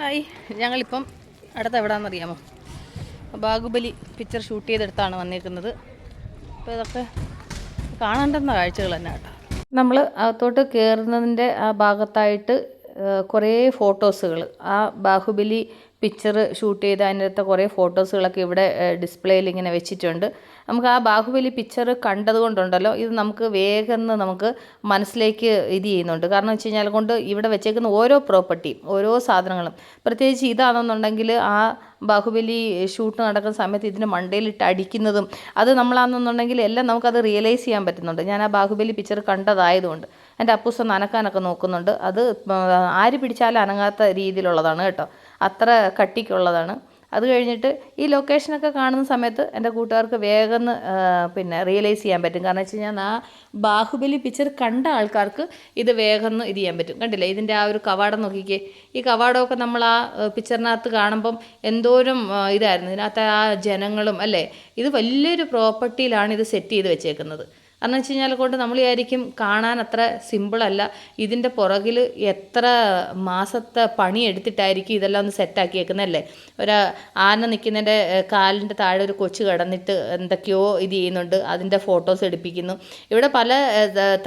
Hi. ഞങ്ങളിപ്പം അടുത്ത് എവിടാണെന്നറിയാമോ ബാഹുബലി പിക്ചർ ഷൂട്ട് ചെയ്തെടുത്താണ് വന്നിരിക്കുന്നത്. അപ്പോൾ ഇതൊക്കെ കാണേണ്ടുന്ന കാഴ്ചകൾ തന്നെ കേട്ടോ. നമ്മൾ അകത്തോട്ട് കയറുന്നതിന്റെ ആ ഭാഗത്തായിട്ട് കുറേ ഫോട്ടോസുകൾ ആ ബാഹുബലി പിക്ചർ ഷൂട്ട് ചെയ്ത അതിനകത്തെ കുറേ ഫോട്ടോസുകളൊക്കെ ഇവിടെ ഡിസ്പ്ലേയിൽ ഇങ്ങനെ വെച്ചിട്ടുണ്ട്. നമുക്ക് ആ ബാഹുബലി പിക്ചർ കണ്ടതുകൊണ്ടുണ്ടല്ലോ ഇത് നമുക്ക് വേഗം നമുക്ക് മനസ്സിലേക്ക് ഇത് ചെയ്യുന്നുണ്ട്. കാരണം വെച്ച് കഴിഞ്ഞാൽ കൊണ്ട് ഇവിടെ വെച്ചേക്കുന്ന ഓരോ പ്രോപ്പർട്ടിയും ഓരോ സാധനങ്ങളും പ്രത്യേകിച്ച് ഇതാണെന്നുണ്ടെങ്കിൽ ആ ബാഹുബലി ഷൂട്ട് നടക്കുന്ന സമയത്ത് ഇതിന് മണ്ടയിലിട്ട് അടിക്കുന്നതും അത് നമ്മളാണെന്നുണ്ടെങ്കിൽ എല്ലാം നമുക്കത് റിയലൈസ് ചെയ്യാൻ പറ്റുന്നുണ്ട്. ഞാൻ ആ ബാഹുബലി പിക്ചർ കണ്ടതായതുകൊണ്ട്. എന്റെ അപ്പൂസം നനക്കാനൊക്കെ നോക്കുന്നുണ്ട്. അത് ആര് പിടിച്ചാലും അനങ്ങാത്ത രീതിയിലുള്ളതാണ് കേട്ടോ. അത്ര കട്ടിക്കുള്ളതാണ്. അത് കഴിഞ്ഞിട്ട് ഈ ലൊക്കേഷനൊക്കെ കാണുന്ന സമയത്ത് എന്റെ കൂട്ടുകാർക്ക് വേഗം പിന്നെ റിയലൈസ് ചെയ്യാൻ പറ്റും. കാരണം വെച്ച് കഴിഞ്ഞാൽ ആ ബാഹുബലി പിക്ചർ കണ്ട ആൾക്കാർക്ക് ഇത് വേഗം ഇത് ചെയ്യാൻ പറ്റും. കണ്ടില്ലേ? ഇതിന്റെ ആ ഒരു കവാടം നോക്കിക്കേ. ഈ കവാടമൊക്കെ നമ്മൾ ആ പിക്ചറിനകത്ത് കാണുമ്പം എന്തോരം ഇതായിരുന്നു. ഇതിനകത്ത് ആ ജനങ്ങളും അല്ലേ? ഇത് വലിയൊരു പ്രോപ്പർട്ടിയിലാണ് ഇത് സെറ്റ് ചെയ്ത് വെച്ചേക്കുന്നത്. കാരണം വെച്ച് കഴിഞ്ഞാൽ കൊണ്ട് നമ്മൾ വിചാരിക്കും കാണാൻ അത്ര സിമ്പിളല്ല ഇതിന്റെ പുറകിൽ എത്ര മാസത്തെ പണി എടുത്തിട്ടായിരിക്കും ഇതെല്ലാം ഒന്ന് സെറ്റാക്കിയേക്കുന്നതല്ലേ ഒരു ആന നിൽക്കുന്നതിന്റെ കാലിന്റെ താഴെ ഒരു കൊച്ചു കിടന്നിട്ട് എന്തൊക്കെയോ ഇത് ചെയ്യുന്നുണ്ട്. അതിന്റെ ഫോട്ടോസ് എടുപ്പിക്കുന്നു. ഇവിടെ പല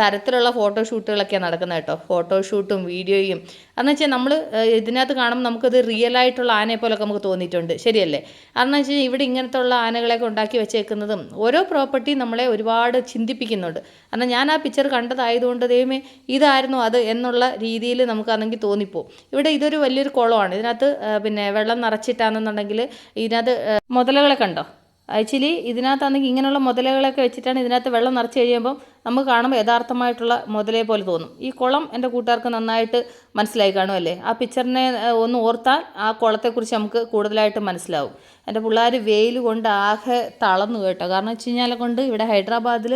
തരത്തിലുള്ള ഫോട്ടോ ഫോട്ടോഷൂട്ടുകളൊക്കെയാണ് നടക്കുന്നത് കേട്ടോ. ഷൂട്ടും വീഡിയോയും അതെന്ന് വെച്ചാൽ നമ്മൾ ഇതിനകത്ത് കാണുമ്പോൾ നമുക്കത് റിയൽ ആയിട്ടുള്ള ആനയെ പോലൊക്കെ നമുക്ക് തോന്നിയിട്ടുണ്ട്. ശരിയല്ലേ? കാരണം വെച്ച് കഴിഞ്ഞാൽ ഇവിടെ ഇങ്ങനത്തെ ഉള്ള ആനകളെയൊക്കെ ഉണ്ടാക്കി വെച്ചേക്കുന്നതും ഓരോ പ്രോപ്പർട്ടി നമ്മളെ ഒരുപാട് ചിന്തിപ്പിക്കുന്നുണ്ട് കാരണം ഞാൻ ആ പിക്ചർ കണ്ടതായതുകൊണ്ട് ദൈവമേ ഇതായിരുന്നു അത് എന്നുള്ള രീതിയിൽ നമുക്കാണെങ്കിൽ തോന്നിപ്പോ ഇവിടെ ഇതൊരു വലിയൊരു കുളമാണ്. ഇതിനകത്ത് പിന്നെ വെള്ളം നിറച്ചിട്ടാണെന്നുണ്ടെങ്കിൽ ഇതിനകത്ത് മുതലകളെ കണ്ടോ ആക്ച്വലി ഇതിനകത്താണെങ്കിൽ ഇങ്ങനെയുള്ള മുതലകളൊക്കെ വെച്ചിട്ടാണ് ഇതിനകത്ത് വെള്ളം നിറച്ച് കഴിയുമ്പം നമുക്ക് കാണുമ്പോൾ യഥാർത്ഥമായിട്ടുള്ള മുതലേ പോലെ തോന്നും. ഈ കുളം എന്റെ കൂട്ടുകാർക്ക് നന്നായിട്ട് മനസ്സിലായി കാണുമല്ലേ? ആ പിക്ചറിനെ ഒന്ന് ഓർത്താൽ ആ കുളത്തെക്കുറിച്ച് നമുക്ക് കൂടുതലായിട്ട് മനസ്സിലാവും. എന്റെ പിള്ളേർ വെയിൽ കൊണ്ട് ആകെ തളർന്നു കേട്ടോ. കാരണം വെച്ച് കഴിഞ്ഞാൽ കൊണ്ട് ഇവിടെ ഹൈദരാബാദിൽ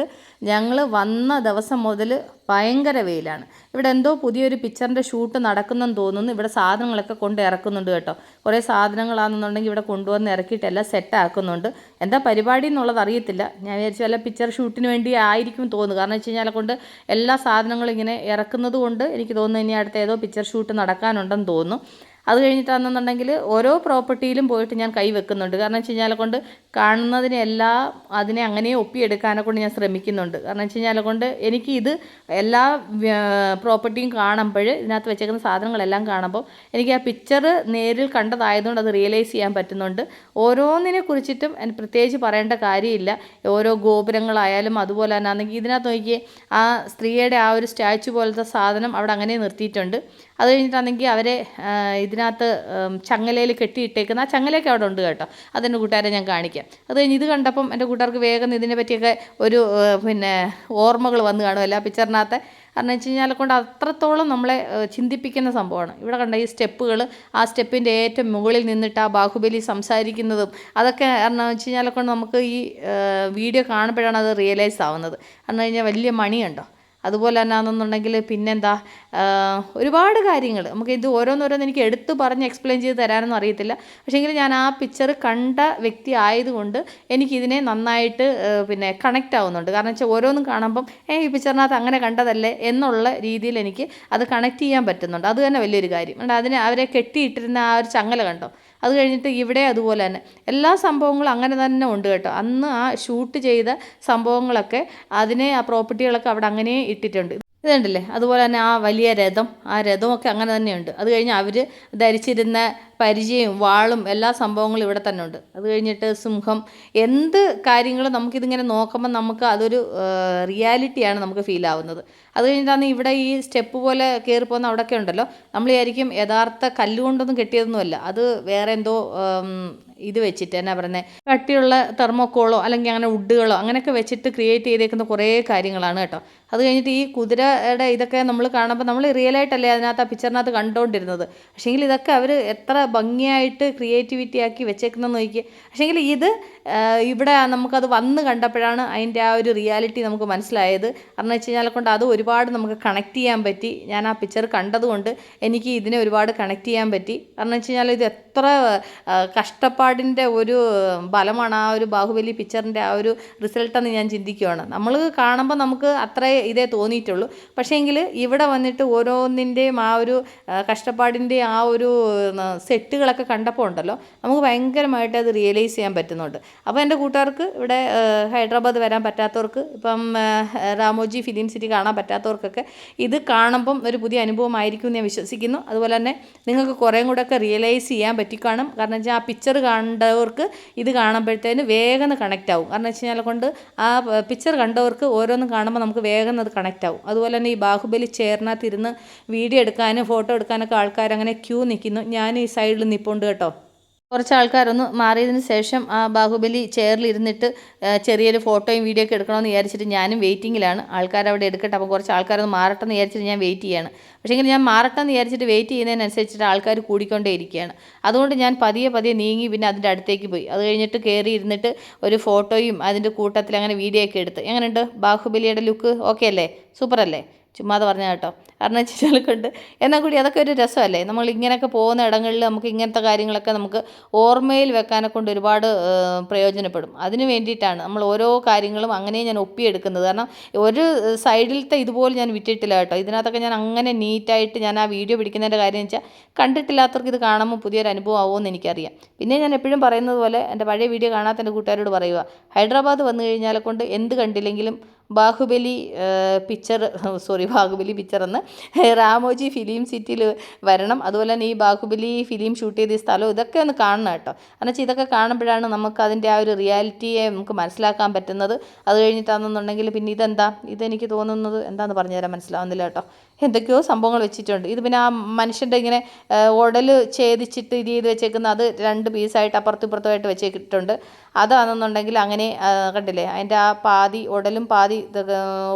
ഞങ്ങൾ വന്ന ദിവസം മുതൽ ഭയങ്കര വെയിലാണ്. ഇവിടെ എന്തോ പുതിയൊരു പിക്ചറിന്റെ ഷൂട്ട് നടക്കുന്നെന്ന് തോന്നുന്നു. ഇവിടെ സാധനങ്ങളൊക്കെ കൊണ്ട് ഇറക്കുന്നുണ്ട് കേട്ടോ. കുറേ സാധനങ്ങളാണെന്നുണ്ടെങ്കിൽ ഇവിടെ കൊണ്ടുവന്ന് ഇറക്കിയിട്ട് എല്ലാം സെറ്റ് ആക്കുന്നുണ്ട്. എന്താ പരിപാടി എന്നുള്ളത് അറിയത്തില്ല. ഞാൻ വിചാരിച്ചു വല്ല പിക്ചർ ഷൂട്ടിന് വേണ്ടി ആയിരിക്കും തോന്നുന്നു. കാരണം വെച്ച് കഴിഞ്ഞാൽ കൊണ്ട് എല്ലാ സാധനങ്ങളും ഇങ്ങനെ ഇറക്കുന്നത് കൊണ്ട് എനിക്ക് തോന്നുന്നു ഇനി അടുത്ത ഏതോ പിക്ചർ ഷൂട്ട് നടക്കാനുണ്ടെന്ന് തോന്നുന്നു. അത് കഴിഞ്ഞിട്ടാണെന്നുണ്ടെങ്കിൽ ഓരോ പ്രോപ്പർട്ടിയിലും പോയിട്ട് ഞാൻ കൈ വെക്കുന്നുണ്ട്. കാരണം വെച്ച് കഴിഞ്ഞാൽ കൊണ്ട് കാണുന്നതിനെല്ലാം അതിനെ അങ്ങനെ ഒപ്പിയെടുക്കാനെ കൊണ്ട് ഞാൻ ശ്രമിക്കുന്നുണ്ട്. കാരണം വെച്ച് കഴിഞ്ഞാൽ കൊണ്ട് എനിക്ക് ഇത് എല്ലാ പ്രോപ്പർട്ടിയും കാണുമ്പോൾ ഇതിനകത്ത് വെച്ചേക്കുന്ന സാധനങ്ങളെല്ലാം കാണുമ്പോൾ എനിക്ക് ആ പിക്ചർ നേരിൽ കണ്ടതായതുകൊണ്ട് അത് റിയലൈസ് ചെയ്യാൻ പറ്റുന്നുണ്ട്. ഓരോന്നിനെ കുറിച്ചിട്ടും പ്രത്യേകിച്ച് പറയേണ്ട കാര്യമില്ല. ഓരോ ഗോപുരങ്ങളായാലും അതുപോലെ തന്നെ ആണെങ്കിൽ ഇതിനകത്ത് നോക്കിയേ ആ സ്ത്രീയുടെ ആ ഒരു സ്റ്റാച്ചു പോലത്തെ സാധനം അവിടെ അങ്ങനെ നിർത്തിയിട്ടുണ്ട്. അത് കഴിഞ്ഞിട്ടാണെങ്കിൽ അവരെ ആ, ഇതിനകത്ത് ചങ്ങലയിൽ കെട്ടിയിട്ടേക്കുന്ന ആ ചങ്ങലയൊക്കെ അവിടെ ഉണ്ട് കേട്ടോ. അതെന്റെ കൂട്ടുകാരെ ഞാൻ കാണിക്കാം. അത് കഴിഞ്ഞ് ഇത് കണ്ടപ്പം എന്റെ കൂട്ടുകാർക്ക് വേഗം ഇതിനെ പറ്റിയൊക്കെ ഒരു പിന്നെ ഓർമ്മകൾ വന്നു കാണുമല്ലോ ആ പിക്ചറിനകത്ത്. കാരണം വെച്ച് കഴിഞ്ഞാൽ കൊണ്ട് അത്രത്തോളം നമ്മളെ ചിന്തിപ്പിക്കുന്ന സംഭവമാണ്. ഇവിടെ കണ്ട ഈ സ്റ്റെപ്പുകൾ ആ സ്റ്റെപ്പിന്റെ ഏറ്റവും മുകളിൽ നിന്നിട്ട് ആ ബാഹുബലി സംസാരിക്കുന്നതും അതൊക്കെ കാരണം വെച്ച് കഴിഞ്ഞാൽ കൊണ്ട് നമുക്ക് ഈ വീഡിയോ കാണുമ്പോഴാണ് അത് റിയലൈസ് ആവുന്നത്. കാരണം കഴിഞ്ഞാൽ വലിയ മണിയുണ്ടോ? അതുപോലെ തന്നെ ആണെന്നുണ്ടെങ്കിൽ പിന്നെന്താ ഒരുപാട് കാര്യങ്ങൾ. നമുക്ക് ഇത് ഓരോന്നോരോന്ന് എനിക്ക് എടുത്തു പറഞ്ഞ് എക്സ്പ്ലെയിൻ ചെയ്ത് തരാനൊന്നും അറിയത്തില്ല. പക്ഷേങ്കിൽ ഞാൻ ആ പിക്ചർ കണ്ട വ്യക്തി ആയതുകൊണ്ട് എനിക്കിതിനെ നന്നായിട്ട് പിന്നെ കണക്റ്റ് ആവുന്നുണ്ട്. കാരണം വെച്ചാൽ ഓരോന്നും കാണുമ്പം ഏ ഈ പിക്ചറിനകത്ത് അങ്ങനെ കണ്ടതല്ലേ? എന്നുള്ള രീതിയിൽ എനിക്ക് അത് കണക്ട് ചെയ്യാൻ പറ്റുന്നുണ്ട്. അത് തന്നെ വലിയൊരു കാര്യം. അതുകൊണ്ട് അതിനെ അവരെ കെട്ടിയിട്ടിരുന്ന ആ ഒരു ചങ്ങല കണ്ടോ? അത് കഴിഞ്ഞിട്ട് ഇവിടെ അതുപോലെ തന്നെ. എല്ലാ സംഭവങ്ങളും അങ്ങനെ തന്നെ ഉണ്ട് കേട്ടോ. അന്ന് ആ ഷൂട്ട് ചെയ്ത സംഭവങ്ങളൊക്കെ അതിനെ ആ പ്രോപ്പർട്ടികളൊക്കെ അവിടെ അങ്ങനെ ഇട്ടിട്ടുണ്ട്. ഇതുണ്ടല്ലേ അതുപോലെ തന്നെ ആ വലിയ രഥം ആ രഥമൊക്കെ അങ്ങനെ തന്നെയുണ്ട്. അത് കഴിഞ്ഞ് അവർ ധരിച്ചിരുന്ന പരിചയവും വാളും എല്ലാ സംഭവങ്ങളും ഇവിടെ തന്നെ ഉണ്ട്. അത് കഴിഞ്ഞിട്ട് സിംഹം എന്ത് കാര്യങ്ങളും നമുക്കിതിങ്ങനെ നോക്കുമ്പോൾ നമുക്ക് അതൊരു റിയാലിറ്റിയാണ് നമുക്ക് ഫീൽ ആവുന്നത്. അത് കഴിഞ്ഞിട്ടാണ് ഇവിടെ ഈ സ്റ്റെപ്പ് പോലെ കയറി പോകുന്ന അവിടെയൊക്കെ ഉണ്ടല്ലോ. നമ്മൾ വിചാരിക്കും യഥാർത്ഥ കല്ലുകൊണ്ടൊന്നും കെട്ടിയതൊന്നുമല്ല. അത് വേറെ എന്തോ ഇത് വെച്ചിട്ട് എന്നാ പറയുന്നത് കട്ടിയുള്ള തെർമോക്കോളോ അല്ലെങ്കിൽ അങ്ങനെ വുഡുകളോ അങ്ങനെയൊക്കെ വെച്ചിട്ട് ക്രിയേറ്റ് ചെയ്തേക്കുന്ന കുറേ കാര്യങ്ങളാണ് കേട്ടോ. അത് കഴിഞ്ഞിട്ട് ഈ കുതിരയുടെ ഇതൊക്കെ നമ്മൾ കാണുമ്പോൾ നമ്മൾ റിയലായിട്ടല്ലേ അതിനകത്ത് ആ പിക്ചറിനകത്ത് കണ്ടുകൊണ്ടിരുന്നത് പക്ഷേങ്കിൽ ഇതൊക്കെ അവർ എത്ര ഭംഗിയായിട്ട് ക്രിയേറ്റിവിറ്റി ആക്കി വെച്ചേക്കുന്നതെന്ന് നോക്കി പക്ഷേങ്കിൽ ഇത് ഇവിടെ നമുക്കത് വന്ന് കണ്ടപ്പോഴാണ് അതിന്റെ ആ ഒരു റിയാലിറ്റി നമുക്ക് മനസ്സിലായത്. കാരണം വെച്ച് കഴിഞ്ഞാൽ കൊണ്ട് അത് ഒരുപാട് നമുക്ക് കണക്ട് ചെയ്യാൻ പറ്റി. ഞാൻ ആ പിക്ചർ കണ്ടതുകൊണ്ട് എനിക്ക് ഇതിനെ ഒരുപാട് കണക്ട് ചെയ്യാൻ പറ്റി. കാരണം വെച്ച് കഴിഞ്ഞാൽ ഇത് എത്ര കഷ്ടപ്പാടിന്റെ ഒരു ഫലമാണ് ആ ഒരു ബാഹുബലി പിക്ചറിന്റെ ആ ഒരു റിസൾട്ടെന്ന് ഞാൻ ചിന്തിക്കുകയാണ് നമ്മൾ കാണുമ്പോൾ നമുക്ക് അത്രേ ഇതേ തോന്നിയിട്ടുള്ളൂ. പക്ഷേങ്കിൽ ഇവിടെ വന്നിട്ട് ഓരോന്നിന്റെയും ആ ഒരു കഷ്ടപ്പാടിന്റെ ആ ഒരു സെറ്റുകളൊക്കെ കണ്ടപ്പോൾ ഉണ്ടല്ലോ നമുക്ക് ഭയങ്കരമായിട്ട് അത് റിയലൈസ് ചെയ്യാൻ പറ്റുന്നുണ്ട്. അപ്പോൾ എന്റെ കൂട്ടുകാർക്ക് ഇവിടെ ഹൈദരാബാദ് വരാൻ പറ്റാത്തവർക്ക് ഇപ്പം രാമോജി ഫിലിം സിറ്റി കാണാൻ പറ്റാത്തവർക്കൊക്കെ ഇത് കാണുമ്പം ഒരു പുതിയ അനുഭവമായിരിക്കും എന്ന് ഞാൻ വിശ്വസിക്കുന്നു. അതുപോലെ തന്നെ നിങ്ങൾക്ക് കുറേയും കൂടെ ഒക്കെ റിയലൈസ് ചെയ്യാൻ പറ്റിക്കാണും കാരണം വെച്ചാൽ ആ പിക്ചർ കണ്ടവർക്ക് ഇത് കാണുമ്പോഴത്തേന് വേഗം കണക്റ്റ് ആവും. കാരണം വെച്ച് കഴിഞ്ഞാൽ കൊണ്ട് ആ പിക്ചർ കണ്ടവർക്ക് ഓരോന്നും കാണുമ്പോൾ നമുക്ക് വേഗം അത് കണക്റ്റ് ആവും. അതുപോലെ തന്നെ ഈ ബാഹുബലി ചേർനകത്ത് ഇരുന്ന് വീഡിയോ എടുക്കാനും ഫോട്ടോ എടുക്കാനൊക്കെ ആൾക്കാർ അങ്ങനെ ക്യൂ നിൽക്കുന്നു ഞാൻ ഈ സൈഡിൽ നിൽപ്പുണ്ട് കേട്ടോ. കുറച്ച് ആൾക്കാരൊന്ന് മാറിയതിന് ശേഷം ആ ബാഹുബലി ചെയറിൽ ഇരുന്നിട്ട് ചെറിയൊരു ഫോട്ടോയും വീഡിയോ ഒക്കെ എടുക്കണമെന്ന് വിചാരിച്ചിട്ട് ഞാനും വെയിറ്റിങ്ങിലാണ് ആൾക്കാരവിടെ എടുക്കട്ടെ അപ്പോൾ കുറച്ച് ആൾക്കാരൊന്ന് മാറട്ടെ എന്ന് വിചാരിച്ചിട്ട് ഞാൻ വെയിറ്റ് ചെയ്യാണ്. പക്ഷേങ്കിൽ ഞാൻ മാറട്ടെ എന്ന് വിചാരിച്ചിട്ട് വെയിറ്റ് ചെയ്യുന്നതിനനുസരിച്ചിട്ട് ആൾക്കാർ കൂടിക്കൊണ്ടേ ഇരിക്കുകയാണ്. അതുകൊണ്ട് ഞാൻ പതിയെ പതിയെ നീങ്ങി പിന്നെ അതിന്റെ അടുത്തേക്ക് പോയി. അത് കഴിഞ്ഞിട്ട് കയറി ഇരുന്നിട്ട് ഒരു ഫോട്ടോയും അതിന്റെ കൂട്ടത്തിൽ അങ്ങനെ വീഡിയോ ഒക്കെ എടുത്ത്. എങ്ങനെയുണ്ട്? ബാഹുബലിയുടെ ലുക്ക് ഓക്കെ അല്ലേ? സൂപ്പർ അല്ലേ? ചുമ്മാതെ പറഞ്ഞ കേട്ടോ. കാരണം വെച്ചാൽ കൊണ്ട് എന്നാൽ കൂടി അതൊക്കെ ഒരു രസമല്ലേ? നമ്മൾ ഇങ്ങനെയൊക്കെ പോകുന്ന ഇടങ്ങളിൽ നമുക്ക് ഇങ്ങനത്തെ കാര്യങ്ങളൊക്കെ നമുക്ക് ഓർമ്മയിൽ വെക്കാനെ കൊണ്ട് ഒരുപാട് പ്രയോജനപ്പെടും. അതിന് വേണ്ടിയിട്ടാണ് നമ്മൾ ഓരോ കാര്യങ്ങളും അങ്ങനെ ഞാൻ ഒപ്പിയെടുക്കുന്നത്. കാരണം ഒരു സൈഡിലത്തെ ഇതുപോലെ ഞാൻ വിറ്റിട്ടില്ല കേട്ടോ. ഇതിനകത്തൊക്കെ ഞാൻ അങ്ങനെ നീറ്റായിട്ട് ഞാൻ ആ വീഡിയോ പിടിക്കുന്നതിന്റെ കാര്യം വെച്ചാൽ കണ്ടിട്ടില്ലാത്തവർക്ക് ഇത് കാണുമ്പോൾ പുതിയൊരു അനുഭവം ആവുമെന്ന് എനിക്കറിയാം. പിന്നെ ഞാൻ എപ്പോഴും പറയുന്നത് പോലെ എന്റെ പഴയ വീഡിയോ കാണാത്ത എന്റെ കൂട്ടുകാരോട് പറയുക ഹൈദരാബാദ് വന്നു കഴിഞ്ഞാൽ കൊണ്ട് എന്ത് കണ്ടില്ലെങ്കിലും Baahubali picture sorry Baahubali picture എന്ന് രാമോജി ഫിലിം സിറ്റിയിൽ വരണം. അതുപോലെ തന്നെ ഈ ബാഹുബലി ഫിലിം ഷൂട്ട് ചെയ്ത സ്ഥലം ഇതൊക്കെ ഒന്ന് കാണണം കേട്ടോ. എന്നു വെച്ചാൽ ഇതൊക്കെ കാണുമ്പോഴാണ് നമുക്ക് അതിന്റെ ആ ഒരു റിയാലിറ്റിയെ നമുക്ക് മനസ്സിലാക്കാൻ പറ്റുന്നത്. അത് കഴിഞ്ഞിട്ടാണെന്നുണ്ടെങ്കിൽ പിന്നെ ഇതെന്താ? ഇതെനിക്ക് തോന്നുന്നത് എന്താണെന്ന് പറഞ്ഞുതരാൻ മനസ്സിലാവുന്നില്ല കേട്ടോ. എന്തൊക്കെയോ സംഭവങ്ങൾ വെച്ചിട്ടുണ്ട്. ഇത് പിന്നെ ആ മനുഷ്യന്റെ ഇങ്ങനെ ഉടൽ ഛേദിച്ചിട്ട് ഇത് ചെയ്ത് വെച്ചേക്കുന്ന അത് രണ്ട് പീസായിട്ട് അപ്പുറത്തും ഇപ്പുറത്തുമായിട്ട് വെച്ചേക്കിട്ടുണ്ട്. അതാണെന്നുണ്ടെങ്കിൽ അങ്ങനെ കണ്ടില്ലേ? അതിന്റെ ആ പാതി ഉടലും പാതി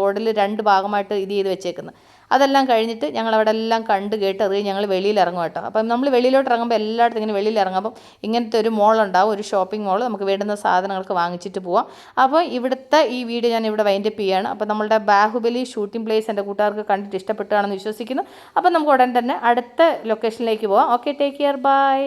ഉടൽ രണ്ട് ഭാഗമായിട്ട് ഇത് ചെയ്ത് വെച്ചേക്കുന്നത് അതെല്ലാം കഴിഞ്ഞിട്ട് ഞങ്ങൾ അവിടെ എല്ലാം കണ്ട് കേട്ട് അത് ഞങ്ങൾ വെളിയിൽ ഇറങ്ങും കേട്ടോ. അപ്പം നമ്മൾ വെളിയിലോട്ട് ഇറങ്ങുമ്പോൾ എല്ലായിടത്തും ഇങ്ങനെ വെളിയിൽ ഇറങ്ങുമ്പോൾ ഇങ്ങനത്തെ ഒരു മോളുണ്ടാവും ഒരു ഷോപ്പിംഗ് മോൾ നമുക്ക് വേണ്ടുന്ന സാധനങ്ങൾക്ക് വാങ്ങിച്ചിട്ട് പോവാം. അപ്പോൾ ഇവിടുത്തെ ഈ വീഡിയോ ഞാൻ ഇവിടെ വൈൻഡപ്പ് ചെയ്യുകയാണ് അപ്പോൾ നമ്മുടെ ബാഹുബലി ഷൂട്ടിംഗ് പ്ലേസ് എന്റെ കൂട്ടുകാർക്ക് കണ്ടിട്ട് ഇഷ്ടപ്പെട്ടാണെന്ന് വിശ്വസിക്കുന്നു. അപ്പോൾ നമുക്ക് ഉടൻ തന്നെ അടുത്ത ലൊക്കേഷനിലേക്ക് പോവാം. Okay take care bye